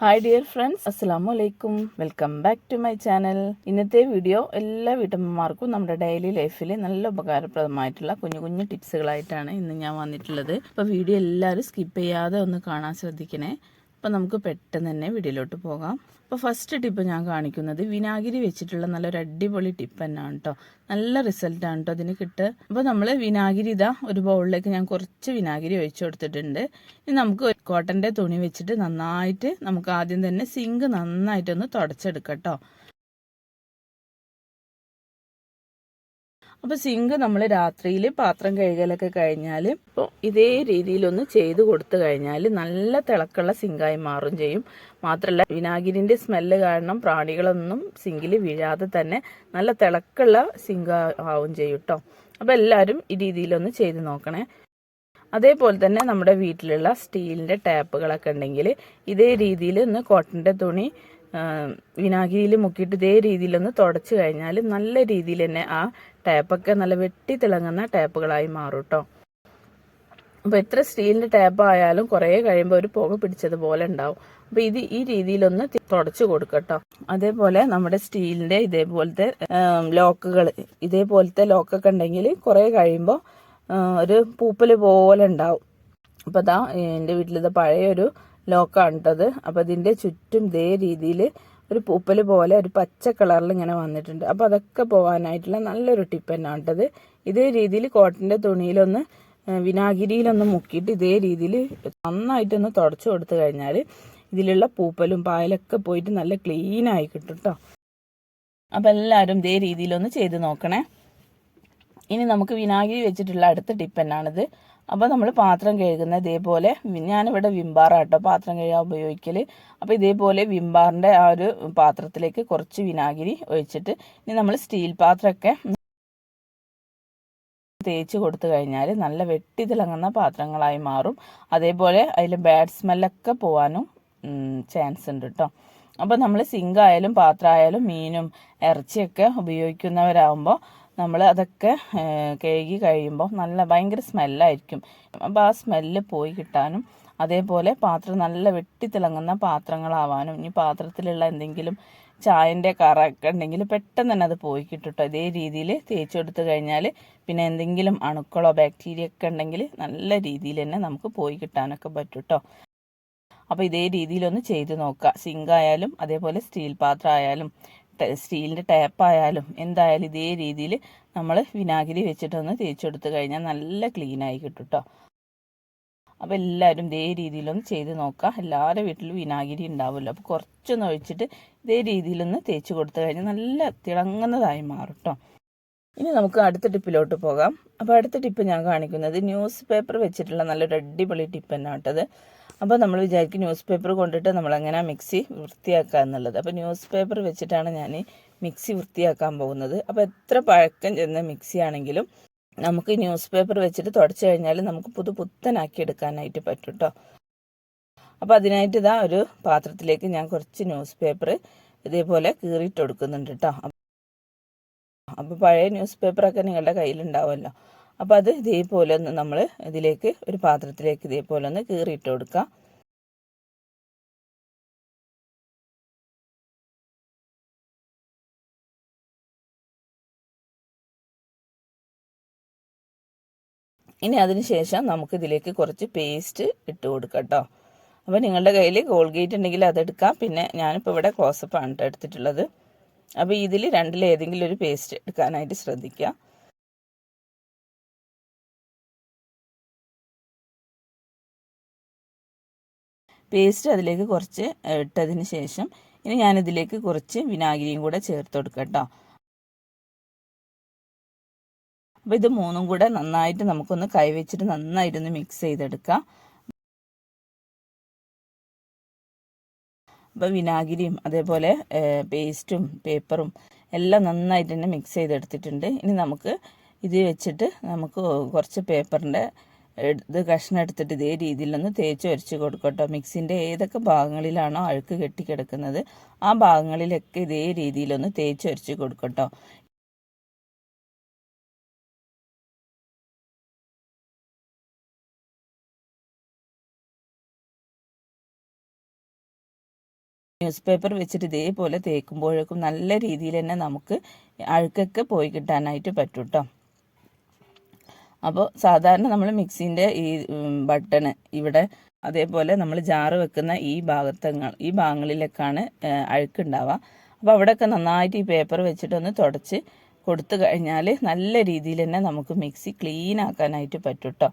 Hi dear friends അസ്സാം വലൈക്കും welcome back to my channel ഇന്നത്തെ വീഡിയോ എല്ലാ വീട്ടമ്മമാർക്കും നമ്മുടെ ഡെയിലി ലൈഫിൽ നല്ല ഉപകാരപ്രദമായിട്ടുള്ള കുഞ്ഞു കുഞ്ഞു ടിപ്സുകളായിട്ടാണ് ഇന്ന് ഞാൻ വന്നിട്ടുള്ളത്. അപ്പോൾ വീഡിയോ എല്ലാവരും സ്കിപ്പ് ചെയ്യാതെ ഒന്ന് കാണാൻ ശ്രദ്ധിക്കണേ. അപ്പോൾ നമുക്ക് പെട്ടെന്ന് തന്നെ വീഡിയോയിലോട്ട് പോകാം. അപ്പോൾ ഫസ്റ്റ് ടിപ്പ് ഞാൻ കാണിക്കുന്നത് വിനാഗിരി വെച്ചിട്ടുള്ള നല്ലൊരു അടിപൊളി ടിപ്പ് തന്നെയാണ് കേട്ടോ നല്ല റിസൾട്ടാണ് കേട്ടോ അതിന് കിട്ടുക അപ്പോൾ നമ്മൾ വിനാഗിരി ഇതാ ഒരു ബൗളിലേക്ക് ഞാൻ കുറച്ച് വിനാഗിരി ഒഴിച്ചു കൊടുത്തിട്ടുണ്ട്. ഇനി നമുക്ക് കോട്ടന്റെ തുണി വെച്ചിട്ട് നന്നായിട്ട് നമുക്ക് ആദ്യം തന്നെ സിങ്ക് നന്നായിട്ടൊന്ന് തുടച്ചെടുക്കാം കേട്ടോ അപ്പോൾ സിങ്ക് നമ്മൾ രാത്രിയിൽ പാത്രം കഴുകലൊക്കെ കഴിഞ്ഞാൽ ഇപ്പോൾ ഇതേ രീതിയിലൊന്ന് ചെയ്ത് കൊടുത്തു കഴിഞ്ഞാൽ നല്ല തിളക്കുള്ള സിങ്കായി മാറും ചെയ്യും. മാത്രമല്ല വിനാഗിരിന്റെ സ്മെല്ല് കാരണം പ്രാണികളൊന്നും സിങ്കിൽ വീഴാതെ തന്നെ നല്ല തിളക്കുള്ള സിങ്ക ആവും ചെയ്യും കേട്ടോ അപ്പോൾ എല്ലാവരും ഈ രീതിയിലൊന്ന് ചെയ്ത് നോക്കണേ. അതേപോലെ തന്നെ നമ്മുടെ വീട്ടിലുള്ള സ്റ്റീലിന്റെ ടാപ്പുകളൊക്കെ ഉണ്ടെങ്കിൽ ഇതേ രീതിയിൽ ഒന്ന് കോട്ടന്റെ തുണി വിനാഗിരിയിൽ മുക്കിയിട്ട് ഇതേ രീതിയിലൊന്ന് തുടച്ച് കഴിഞ്ഞാൽ നല്ല രീതിയിൽ തന്നെ ആ ടാപ്പൊക്കെ നല്ല വെട്ടി തിളങ്ങുന്ന ടാപ്പുകളായി മാറും കേട്ടോ അപ്പോൾ എത്ര സ്റ്റീലിന്റെ ടാപ്പ് ആയാലും കുറേ കഴിയുമ്പോൾ ഒരു പുക പിടിച്ചതുപോലെ ഉണ്ടാവും. അപ്പോൾ ഇത് ഈ രീതിയിലൊന്ന് തുടച്ചു കൊടുക്കട്ടോ അതേപോലെ നമ്മുടെ സ്റ്റീലിന്റെ ഇതേപോലത്തെ ലോക്കുകൾ ഇതേപോലത്തെ ലോക്കൊക്കെ ഉണ്ടെങ്കിൽ കുറേ കഴിയുമ്പോൾ ഒരു പൂപ്പൽ പോലെ ഉണ്ടാവും. അപ്പോൾ അതാ എന്റെ വീട്ടിലത്തെ പഴയൊരു ലോക്കാണ് കേട്ടത് അപ്പോൾ അതിന്റെ ചുറ്റും ഇതേ രീതിയിൽ ഒരു പൂപ്പൽ പോലെ ഒരു പച്ച കളറിൽ ഇങ്ങനെ വന്നിട്ടുണ്ട്. അപ്പോൾ അതൊക്കെ പോകാനായിട്ടുള്ള നല്ലൊരു ടിപ്പ് തന്നെയാണ് കേട്ടത്. ഇതേ രീതിയിൽ കോട്ടന്റെ തുണിയിലൊന്ന് വിനാഗിരിയിലൊന്ന് മുക്കിയിട്ട് ഇതേ രീതിയിൽ നന്നായിട്ടൊന്ന് തുടച്ചു കൊടുത്തു കഴിഞ്ഞാൽ ഇതിലുള്ള പൂപ്പലും പായലൊക്കെ പോയിട്ട് നല്ല ക്ലീൻ ആയി കിട്ടും കേട്ടോ അപ്പോൾ എല്ലാവരും ഇതേ രീതിയിലൊന്ന് ചെയ്ത് നോക്കണേ. ഇനി നമുക്ക് വിനാഗിരി വെച്ചിട്ടുള്ള അടുത്ത ടിപ്പ് എന്നാണിത്. അപ്പോൾ നമ്മൾ പാത്രം കഴുകുന്ന ഇതേപോലെ ഞാനിവിടെ വിംബാറാട്ടോ പാത്രം കഴുകാൻ ഉപയോഗിക്കൽ അപ്പോൾ ഇതേപോലെ വിംബാറിന്റെ ആ ഒരു പാത്രത്തിലേക്ക് കുറച്ച് വിനാഗിരി ഒഴിച്ചിട്ട് ഇനി നമ്മൾ സ്റ്റീൽ പാത്രമൊക്കെ തേച്ച് കൊടുത്തു കഴിഞ്ഞാൽ നല്ല വെട്ടി തിളങ്ങുന്ന പാത്രങ്ങളായി മാറും. അതേപോലെ അതിൽ ബാഡ് സ്മെല്ലൊക്കെ പോകാനും ചാൻസ് ഉണ്ട് കേട്ടോ അപ്പോൾ നമ്മൾ സിങ്കായാലും പാത്രമായാലും മീനും ഇറച്ചിയൊക്കെ ഉപയോഗിക്കുന്നവരാകുമ്പോൾ നമ്മൾ അതൊക്കെ കഴുകി കഴിയുമ്പോൾ നല്ല ഭയങ്കര സ്മെല്ലായിരിക്കും. അപ്പോൾ ആ സ്മെല്ല് പോയി കിട്ടാനും അതേപോലെ പാത്രം നല്ല വെട്ടിത്തിളങ്ങുന്ന പാത്രങ്ങളാവാനും ഇനി പാത്രത്തിലുള്ള എന്തെങ്കിലും ചായന്റെ കറൊക്കെ ഉണ്ടെങ്കിൽ പെട്ടെന്ന് തന്നെ അത് പോയി കിട്ടും ഇതേ രീതിയിൽ തേച്ചെടുത്ത് കഴിഞ്ഞാൽ പിന്നെ എന്തെങ്കിലും അണുക്കളോ ബാക്ടീരിയ ഒക്കെ ഉണ്ടെങ്കിൽ നല്ല രീതിയിൽ തന്നെ നമുക്ക് പോയി കിട്ടാനൊക്കെ പറ്റും കേട്ടോ അപ്പോൾ ഇതേ രീതിയിലൊന്ന് ചെയ്ത് നോക്കുക. സിങ്ക് ആയാലും അതേപോലെ സ്റ്റീൽ പാത്രം ആയാലും സ്റ്റീലിന്റെ ടാപ്പായാലും എന്തായാലും ഇതേ രീതിയിൽ നമ്മൾ വിനാഗിരി വെച്ചിട്ടൊന്ന് തേച്ചെടുത്ത് കഴിഞ്ഞാൽ നല്ല ക്ലീനായി കിട്ടും കേട്ടോ അപ്പോൾ എല്ലാവരും ഇതേ രീതിയിലൊന്ന് ചെയ്ത് നോക്കുക എല്ലാവരുടെ വീട്ടിലും വിനാഗിരി ഉണ്ടാവുമല്ലോ. അപ്പോൾ കുറച്ചൊന്ന് ഒഴിച്ചിട്ട് ഇതേ രീതിയിലൊന്ന് തേച്ച് കൊടുത്തു കഴിഞ്ഞാൽ നല്ല തിളങ്ങുന്നതായി മാറും കേട്ടോ ഇനി നമുക്ക് അടുത്ത ടിപ്പിലോട്ട് പോകാം. അപ്പോൾ അടുത്ത ടിപ്പ് ഞാൻ കാണിക്കുന്നത് ന്യൂസ് പേപ്പർ വെച്ചിട്ടുള്ള നല്ലൊരു അടിപൊളി ടിപ്പ് തന്നെ കേട്ടത് അപ്പോൾ നമ്മൾ വിചാരിക്കും ന്യൂസ് പേപ്പർ കൊണ്ടിട്ട് നമ്മളെങ്ങനെ മിക്സി വൃത്തിയാക്കുക എന്നുള്ളത്. അപ്പോൾ ന്യൂസ് പേപ്പർ വെച്ചിട്ടാണ് ഞാൻ മിക്സി വൃത്തിയാക്കാൻ പോകുന്നത്. അപ്പോൾ എത്ര പഴക്കം ചെന്ന മിക്സി ആണെങ്കിലും നമുക്ക് ന്യൂസ് പേപ്പർ വെച്ചിട്ട് തുടച്ചു കഴിഞ്ഞാൽ നമുക്ക് പുതു പുത്തനാക്കി എടുക്കാനായിട്ട് പറ്റും കേട്ടോ അപ്പോൾ അതിനായിട്ട് ഇതാ ഒരു പാത്രത്തിലേക്ക് ഞാൻ കുറച്ച് ന്യൂസ് പേപ്പർ ഇതേപോലെ കീറിയിട്ട് കൊടുക്കുന്നുണ്ട് കേട്ടോ അപ്പോൾ പഴയ ന്യൂസ് പേപ്പറൊക്കെ നിങ്ങളുടെ കയ്യിലുണ്ടാവുമല്ലോ. അപ്പോൾ അത് ഇതേപോലെ ഒന്ന് നമ്മൾ ഇതിലേക്ക് ഒരു പാത്രത്തിലേക്ക് ഇതേപോലെ ഒന്ന് കീറിയിട്ട് കൊടുക്കാം. ഇനി അതിന് ശേഷം നമുക്ക് ഇതിലേക്ക് കുറച്ച് പേസ്റ്റ് ഇട്ട് കൊടുക്കാം കേട്ടോ അപ്പോൾ നിങ്ങളുടെ കയ്യിൽ ഗോൾഗേറ്റ് ഉണ്ടെങ്കിൽ അതെടുക്കാം പിന്നെ ഞാനിപ്പോൾ ഇവിടെ ക്ലോസപ്പാണ് എടുത്തിട്ടുള്ളത്. അപ്പോൾ ഇതിൽ രണ്ടിലേതെങ്കിലും ഒരു പേസ്റ്റ് എടുക്കാനായിട്ട് ശ്രദ്ധിക്കുക പേസ്റ്റ് അതിലേക്ക് കുറച്ച് ഇട്ടതിന് ശേഷം ഇനി ഞാനിതിലേക്ക് കുറച്ച് വിനാഗിരിയും കൂടെ ചേർത്ത് കൊടുക്കാം കേട്ടോ. അപ്പോൾ ഇത് മൂന്നും കൂടെ നന്നായിട്ട് നമുക്കൊന്ന് കൈവച്ചിട്ട് നന്നായിട്ടൊന്ന് മിക്സ് ചെയ്തെടുക്കാം. അപ്പോൾ വിനാഗിരിയും അതേപോലെ പേസ്റ്റും പേപ്പറും എല്ലാം നന്നായിട്ട് തന്നെ മിക്സ് ചെയ്തെടുത്തിട്ടുണ്ട്. ഇനി നമുക്ക് ഇത് വെച്ചിട്ട് നമുക്ക് കുറച്ച് പേപ്പറിന്റെ ഇത് കഷ്ണം എടുത്തിട്ട് ഇതേ രീതിയിലൊന്ന് തേച്ച് ഒരച്ച് കൊടുക്കട്ടോ. മിക്സിന്റെ ഏതൊക്കെ ഭാഗങ്ങളിലാണോ അഴുക്ക് കെട്ടിക്കിടക്കുന്നത് ആ ഭാഗങ്ങളിലൊക്കെ ഇതേ രീതിയിലൊന്ന് തേച്ച് ഒരച്ച് കൊടുക്കട്ടോ. ന്യൂസ് പേപ്പർ വെച്ചിട്ട് ഇതേപോലെ തേക്കുമ്പോഴേക്കും നല്ല രീതിയിൽ തന്നെ നമുക്ക് അഴുക്കൊക്കെ പോയി കിട്ടാനായിട്ട് പറ്റും കേട്ടോ അപ്പോൾ സാധാരണ നമ്മൾ മിക്സിന്റെ ഈ ബട്ടണ് ഇവിടെ അതേപോലെ നമ്മൾ ജാറ് വെക്കുന്ന ഈ ഭാഗത്തങ്ങൾ ഈ ഭാഗങ്ങളിലൊക്കെയാണ് അഴുക്കുണ്ടാവുക. അപ്പോൾ അവിടെയൊക്കെ നന്നായിട്ട് ഈ പേപ്പർ വെച്ചിട്ടൊന്ന് തുടച്ച് കൊടുത്തു കഴിഞ്ഞാൽ നല്ല രീതിയിൽ തന്നെ നമുക്ക് മിക്സി ക്ലീൻ ആക്കാനായിട്ട് പറ്റും കേട്ടോ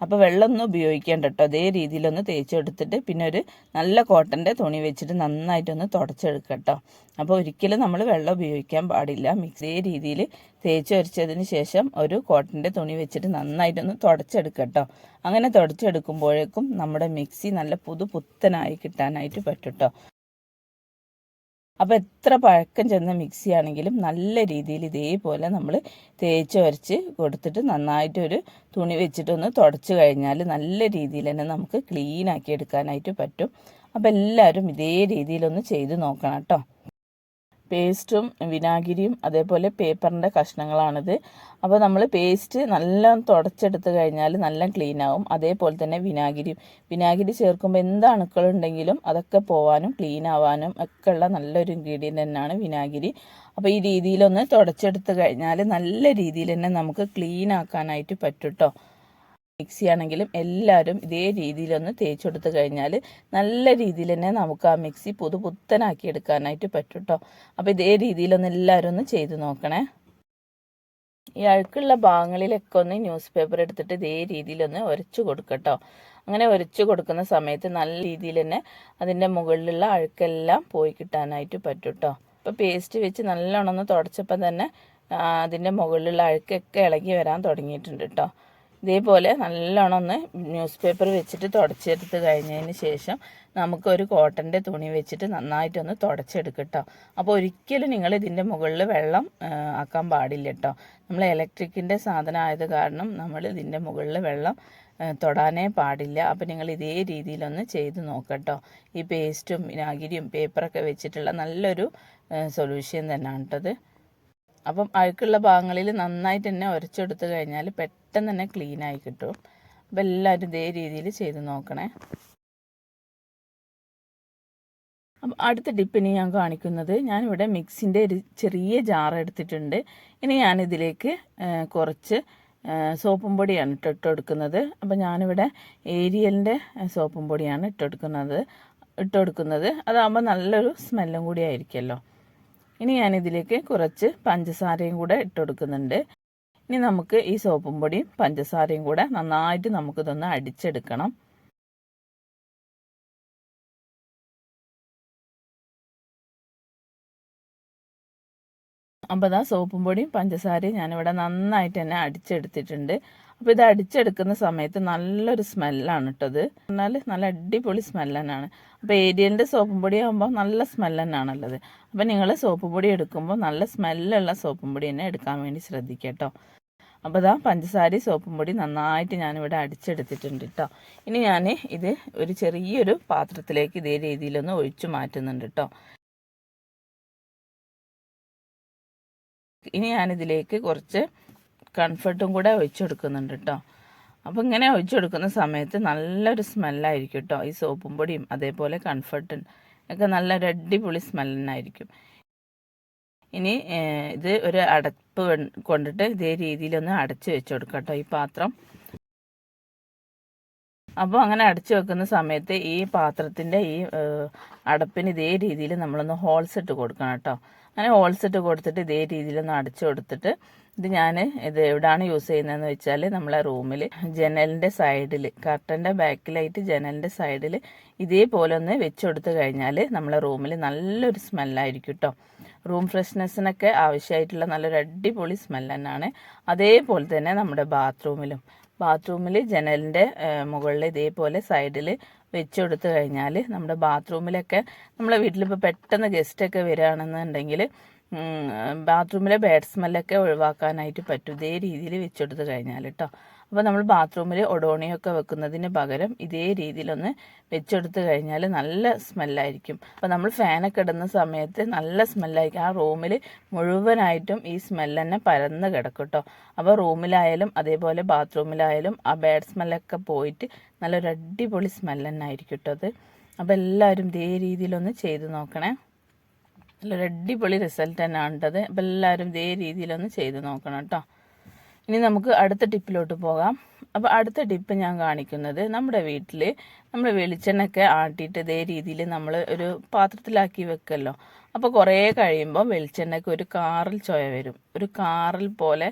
അപ്പോൾ വെള്ളമൊന്നും ഉപയോഗിക്കേണ്ട കേട്ടോ അതേ രീതിയിലൊന്ന് തേച്ചെടുത്തിട്ട് പിന്നെ ഒരു നല്ല കോട്ടന്റെ തുണി വെച്ചിട്ട് നന്നായിട്ടൊന്ന് തുടച്ചെടുക്കുക കേട്ടോ അപ്പോൾ ഒരിക്കലും നമ്മൾ വെള്ളം ഉപയോഗിക്കാൻ പാടില്ല. മിക്സ് രീതിയിൽ തേച്ച് വരച്ചതിന് ശേഷം ഒരു കോട്ടന്റെ തുണി വെച്ചിട്ട് നന്നായിട്ടൊന്ന് തുടച്ചെടുക്കുക കേട്ടോ അങ്ങനെ തുടച്ചെടുക്കുമ്പോഴേക്കും നമ്മുടെ മിക്സി നല്ല പുതു പുത്തനായി കിട്ടാനായിട്ട് പറ്റും കേട്ടോ അപ്പോൾ എത്ര പഴക്കം ചെന്ന മിക്സി ആണെങ്കിലും നല്ല രീതിയിൽ ഇതേപോലെ നമ്മൾ തേച്ച് വരച്ച് കൊടുത്തിട്ട് നന്നായിട്ടൊരു തുണി വെച്ചിട്ടൊന്ന് തുടച്ച് കഴിഞ്ഞാൽ നല്ല രീതിയിൽ തന്നെ നമുക്ക് ക്ലീനാക്കി എടുക്കാനായിട്ട് പറ്റും. അപ്പോൾ എല്ലാവരും ഇതേ രീതിയിലൊന്ന് ചെയ്ത് നോക്കണം കേട്ടോ. പേസ്റ്റും വിനാഗിരിയും അതേപോലെ പേപ്പറിന്റെ കഷ്ണങ്ങളാണിത്. അപ്പോൾ നമ്മൾ പേസ്റ്റ് നല്ല തുടച്ചെടുത്ത് കഴിഞ്ഞാൽ നല്ല ക്ലീൻ ആവും അതേപോലെ തന്നെ വിനാഗിരിയും. വിനാഗിരി ചേർക്കുമ്പോൾ എന്ത് അണുക്കളുണ്ടെങ്കിലും അതൊക്കെ പോവാനും ക്ലീൻ ആവാനും ഒക്കെ ഉള്ള നല്ലൊരു ഇൻഗ്രീഡിയന്റ് തന്നെയാണ് വിനാഗിരി. അപ്പോൾ ഈ രീതിയിലൊന്ന് തുടച്ചെടുത്ത് കഴിഞ്ഞാൽ നല്ല രീതിയിൽ തന്നെ നമുക്ക് ക്ലീൻ ആക്കാനായിട്ട് പറ്റും കേട്ടോ മിക്സി ആണെങ്കിലും എല്ലാവരും ഇതേ രീതിയിലൊന്ന് തേച്ചെടുത്ത് കഴിഞ്ഞാൽ നല്ല രീതിയിൽ തന്നെ നമുക്ക് ആ മിക്സി പുതു പുത്തനാക്കി എടുക്കാനായിട്ട് പറ്റും കേട്ടോ അപ്പോൾ ഇതേ രീതിയിലൊന്ന് എല്ലാവരും ഒന്ന് ചെയ്ത് നോക്കണേ. ഈ അഴുക്കുള്ള ഭാഗങ്ങളിലൊക്കെ ഒന്ന് ന്യൂസ് പേപ്പർ എടുത്തിട്ട് ഇതേ രീതിയിലൊന്ന് ഉരച്ചു കൊടുക്കട്ടോ അങ്ങനെ ഉരച്ചു കൊടുക്കുന്ന സമയത്ത് നല്ല രീതിയിൽ തന്നെ അതിന്റെ മുകളിലുള്ള അഴുക്കെല്ലാം പോയി കിട്ടാനായിട്ട് പറ്റും കേട്ടോ ഇപ്പോൾ പേസ്റ്റ് വെച്ച് നല്ലോണം ഒന്ന് തുടച്ചപ്പോൾ തന്നെ അതിന്റെ മുകളിലുള്ള അഴുക്കൊക്കെ ഇളകി വരാൻ തുടങ്ങിയിട്ടുണ്ട് കേട്ടോ ഇതേപോലെ നല്ലോണം ഒന്ന് ന്യൂസ് പേപ്പർ വെച്ചിട്ട് തുടച്ചെടുത്ത് കഴിഞ്ഞതിന് ശേഷം നമുക്കൊരു കോട്ടന്റെ തുണി വെച്ചിട്ട് നന്നായിട്ടൊന്ന് തുടച്ചെടുക്കട്ടോ അപ്പോൾ ഒരിക്കലും നിങ്ങൾ ഇതിന്റെ മുകളിൽ വെള്ളം ആക്കാൻ പാടില്ല കേട്ടോ നമ്മൾ ഇലക്ട്രിക്കിന്റെ സാധനം ആയത് കാരണം നമ്മൾ ഇതിന്റെ മുകളിൽ വെള്ളം തൊടാനേ പാടില്ല. അപ്പോൾ നിങ്ങൾ ഇതേ രീതിയിലൊന്ന് ചെയ്ത് നോക്കട്ടോ ഈ പേസ്റ്റും വിനാഗിരിയും പേപ്പറൊക്കെ വെച്ചിട്ടുള്ള നല്ലൊരു സൊല്യൂഷൻ തന്നെയാണ് കേട്ടത് അപ്പം അഴുക്കുള്ള ഭാഗങ്ങളിൽ നന്നായിട്ട് തന്നെ ഉരച്ചെടുത്ത് കഴിഞ്ഞാൽ പെട്ടെന്ന് തന്നെ ക്ലീൻ ആയി കിട്ടും. അപ്പം എല്ലാവരും ഇതേ രീതിയിൽ ചെയ്ത് നോക്കണേ. അപ്പം അടുത്ത ടിപ്പിന് ഞാൻ കാണിക്കുന്നത് ഞാനിവിടെ മിക്സിന്റെ ഒരു ചെറിയ ജാർ എടുത്തിട്ടുണ്ട്. ഇനി ഞാനിതിലേക്ക് കുറച്ച് സോപ്പും പൊടിയാണ് ഇട്ട് കൊടുക്കുന്നത് അപ്പം ഞാനിവിടെ ഏരിയലിന്റെ സോപ്പും പൊടിയാണ് ഇട്ടെടുക്കുന്നത്. ഇട്ടെടുക്കുന്നത്. അതാകുമ്പോൾ നല്ലൊരു സ്മെല്ലും കൂടി ആയിരിക്കുമല്ലോ. ഇനി ഞാനിതിലേക്ക് കുറച്ച് പഞ്ചസാരയും കൂടെ ഇട്ട് കൊടുക്കുന്നുണ്ട് ഇനി നമുക്ക് ഈ സോപ്പും പൊടിയും പഞ്ചസാരയും കൂടെ നന്നായിട്ട് നമുക്കിതൊന്ന് അടിച്ചെടുക്കണം. അപ്പോൾ അതാ സോപ്പും പൊടിയും പഞ്ചസാരയും ഞാനിവിടെ നന്നായിട്ട് തന്നെ അടിച്ചെടുത്തിട്ടുണ്ട്. അപ്പോൾ ഇത് അടിച്ചെടുക്കുന്ന സമയത്ത് നല്ലൊരു സ്മെല്ലാണ് ഇട്ടത് എന്നാൽ നല്ല അടിപൊളി സ്മെല്ല് തന്നെയാണ് അപ്പോൾ ഏരിയലിന്റെ സോപ്പും പൊടി ആകുമ്പോൾ നല്ല സ്മെല്ല് തന്നെയാണുള്ളത് അപ്പോൾ നിങ്ങൾ സോപ്പ് പൊടി എടുക്കുമ്പോൾ നല്ല സ്മെല്ലുള്ള സോപ്പും പൊടി തന്നെ എടുക്കാൻ വേണ്ടി ശ്രദ്ധിക്കുക കേട്ടോ അപ്പോൾ ഇതാ പഞ്ചസാര സോപ്പും പൊടി നന്നായിട്ട് ഞാനിവിടെ അടിച്ചെടുത്തിട്ടുണ്ട് കേട്ടോ ഇനി ഞാൻ ഇത് ഒരു ചെറിയൊരു പാത്രത്തിലേക്ക് ഇതേ രീതിയിലൊന്ന് ഒഴിച്ചു മാറ്റുന്നുണ്ട് കേട്ടോ ഇനി ഞാനിതിലേക്ക് കുറച്ച് കംഫർട്ടും കൂടെ ഒഴിച്ചു കൊടുക്കുന്നുണ്ട് കേട്ടോ അപ്പോൾ ഇങ്ങനെ ഒഴിച്ചു കൊടുക്കുന്ന സമയത്ത് നല്ലൊരു സ്മെല്ലായിരിക്കും കേട്ടോ ഈ സോപ്പും പൊടിയും അതേപോലെ കംഫർട്ടും ഒക്കെ നല്ലൊരു അടിപൊളി സ്മെല്ലായിരിക്കും ഇനി ഇത് ഒരു അടപ്പ് കൊണ്ടിട്ട് ഇതേ രീതിയിലൊന്ന് അടച്ച് വെച്ച് കൊടുക്കാം കേട്ടോ ഈ പാത്രം. അപ്പോൾ അങ്ങനെ അടച്ചു വെക്കുന്ന സമയത്ത് ഈ പാത്രത്തിന്റെ ഈ അടപ്പിന് ഇതേ രീതിയിൽ നമ്മളൊന്ന് ഹോൾസ് ഇട്ട് കൊടുക്കണം കേട്ടോ അങ്ങനെ ഹോൾസ് ഇട്ട് കൊടുത്തിട്ട് ഇതേ രീതിയിലൊന്ന് അടച്ചു കൊടുത്തിട്ട് ഇത് ഞാൻ ഇത് എവിടെയാണ് യൂസ് ചെയ്യുന്നതെന്ന് വെച്ചാൽ നമ്മളെ റൂമിൽ ജനലിന്റെ സൈഡിൽ കർട്ടന്റെ ബാക്കിലായിട്ട് ജനലിന്റെ സൈഡിൽ ഇതേപോലെ ഒന്ന് വെച്ച് കൊടുത്തു കഴിഞ്ഞാൽ നമ്മളെ റൂമിൽ നല്ലൊരു സ്മെല്ലായിരിക്കും കേട്ടോ റൂം ഫ്രഷ്നെസ്സിനൊക്കെ ആവശ്യമായിട്ടുള്ള നല്ലൊരു അടിപൊളി സ്മെല്ല് തന്നെയാണ് അതേപോലെ തന്നെ നമ്മുടെ ബാത്റൂമിലും ബാത്റൂമിൽ ജനലിന്റെ മുകളിൽ ഇതേപോലെ സൈഡിൽ വെച്ച് കൊടുത്തു കഴിഞ്ഞാൽ നമ്മുടെ ബാത്റൂമിലൊക്കെ നമ്മളെ വീട്ടിലിപ്പോൾ പെട്ടെന്ന് ഗസ്റ്റൊക്കെ വരികയാണെന്നുണ്ടെങ്കിൽ ബാത്റൂമിലെ ബാഡ് സ്മെല്ലൊക്കെ ഒഴിവാക്കാനായിട്ട് പറ്റും. ഇതേ രീതിയിൽ വെച്ചെടുത്ത് കഴിഞ്ഞാൽ കേട്ടോ അപ്പോൾ നമ്മൾ ബാത്റൂമിൽ ഒഡോണിയൊക്കെ വെക്കുന്നതിന് പകരം ഇതേ രീതിയിലൊന്ന് വെച്ചെടുത്ത് കഴിഞ്ഞാൽ നല്ല സ്മെല്ലായിരിക്കും. അപ്പോൾ നമ്മൾ ഫാനൊക്കെ ഇടുന്ന സമയത്ത് നല്ല സ്മെല്ലായിരിക്കും. ആ റൂമിൽ മുഴുവനായിട്ടും ഈ സ്മെല്ല് തന്നെ പരന്ന് കിടക്കും കേട്ടോ അപ്പോൾ റൂമിലായാലും അതേപോലെ ബാത്റൂമിലായാലും ആ ബാഡ് സ്മെല്ലൊക്കെ പോയിട്ട് നല്ലൊരു അടിപൊളി സ്മെല്ല് തന്നെ ആയിരിക്കും കേട്ടോ അത്. അപ്പോൾ എല്ലാവരും ഇതേ രീതിയിലൊന്ന് ചെയ്ത് നോക്കണേ. നല്ലൊരു അടിപൊളി റിസൾട്ട് തന്നെ ഉണ്ടത് അപ്പോൾ എല്ലാവരും ഇതേ രീതിയിലൊന്ന് ചെയ്ത് നോക്കണം കേട്ടോ ഇനി നമുക്ക് അടുത്ത ടിപ്പിലോട്ട് പോകാം. അപ്പോൾ അടുത്ത ടിപ്പ് ഞാൻ കാണിക്കുന്നത് നമ്മുടെ വീട്ടിൽ നമ്മൾ വെളിച്ചെണ്ണയൊക്കെ ആട്ടിയിട്ട് ഇതേ രീതിയിൽ നമ്മൾ ഒരു പാത്രത്തിലാക്കി വെക്കല്ലോ. അപ്പോൾ കുറേ കഴിയുമ്പോൾ വെളിച്ചെണ്ണയ്ക്ക് ഒരു കാറിൽ ചൊയ വരും. ഒരു കാറിൽ പോലെ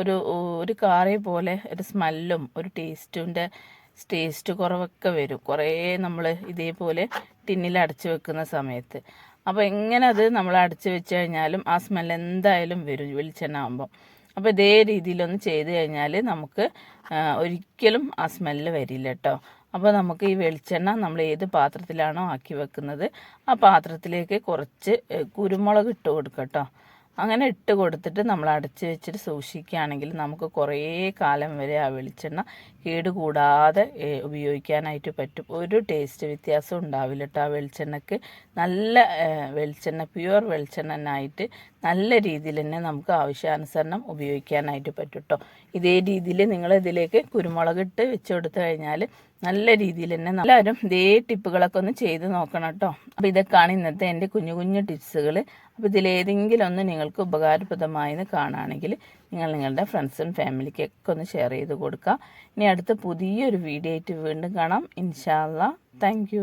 ഒരു ഒരു കാറി പോലെ ഒരു സ്മെല്ലും ഒരു ടേസ്റ്റിന്റെ ടേസ്റ്റ് കുറവൊക്കെ വരും. കുറേ നമ്മൾ ഇതേപോലെ ടിന്നിൽ അടച്ചു വെക്കുന്ന സമയത്ത്. അപ്പോൾ എങ്ങനെ അത് നമ്മൾ അടച്ചു വെച്ച് കഴിഞ്ഞാലും ആ സ്മെൽ എന്തായാലും വരും വെളിച്ചെണ്ണ ആകുമ്പോൾ അപ്പോൾ ഇതേ രീതിയിലൊന്ന് ചെയ്ത് കഴിഞ്ഞാൽ നമുക്ക് ഒരിക്കലും ആ സ്മെല്ല് വരില്ല കേട്ടോ അപ്പോൾ നമുക്ക് ഈ വെളിച്ചെണ്ണ നമ്മൾ ഏത് പാത്രത്തിലാണോ ആക്കി വെക്കുന്നത് ആ പാത്രത്തിലേക്ക് കുറച്ച് കുരുമുളക് ഇട്ട് കൊടുക്കുക കേട്ടോ അങ്ങനെ ഇട്ട് കൊടുത്തിട്ട് നമ്മൾ അടച്ച് വെച്ചിട്ട് സൂക്ഷിക്കുകയാണെങ്കിൽ നമുക്ക് കുറേ കാലം വരെ ആ വെളിച്ചെണ്ണ കേടുകൂടാതെ ഉപയോഗിക്കാനായിട്ട് പറ്റും. ഒരു ടേസ്റ്റ് വ്യത്യാസം ഉണ്ടാവില്ല കേട്ടോ ആ വെളിച്ചെണ്ണക്ക്. നല്ല വെളിച്ചെണ്ണ പ്യുവർ വെളിച്ചെണ്ണ ആയിട്ട് നല്ല രീതിയിൽ തന്നെ നമുക്ക് ആവശ്യാനുസരണം ഉപയോഗിക്കാനായിട്ട് പറ്റും കേട്ടോ ഇതേ രീതിയിൽ നിങ്ങൾ ഇതിലേക്ക് കുരുമുളക് ഇട്ട് വെച്ച് കൊടുത്തു കഴിഞ്ഞാൽ നല്ല രീതിയിൽ തന്നെ എല്ലാവരും ഇതേ ടിപ്പുകളൊക്കെ ഒന്ന് ചെയ്ത് നോക്കണം കേട്ടോ. അപ്പോൾ ഇതൊക്കെയാണ് ഇന്നത്തെ എന്റെ കുഞ്ഞു കുഞ്ഞു ടിപ്സുകൾ അപ്പോൾ ഇതിലേതെങ്കിലും ഒന്ന് നിങ്ങൾക്ക് ഉപകാരപ്രദമായെന്ന് കാണുകയാണെങ്കിൽ നിങ്ങൾ നിങ്ങളുടെ ഫ്രണ്ട്സും ഫാമിലിക്കൊക്കെ ഒന്ന് ഷെയർ ചെയ്ത് കൊടുക്കുക. ഇനി അടുത്ത പുതിയൊരു വീഡിയോ ആയിട്ട് വീണ്ടും കാണാം. ഇൻഷാല്ല താങ്ക്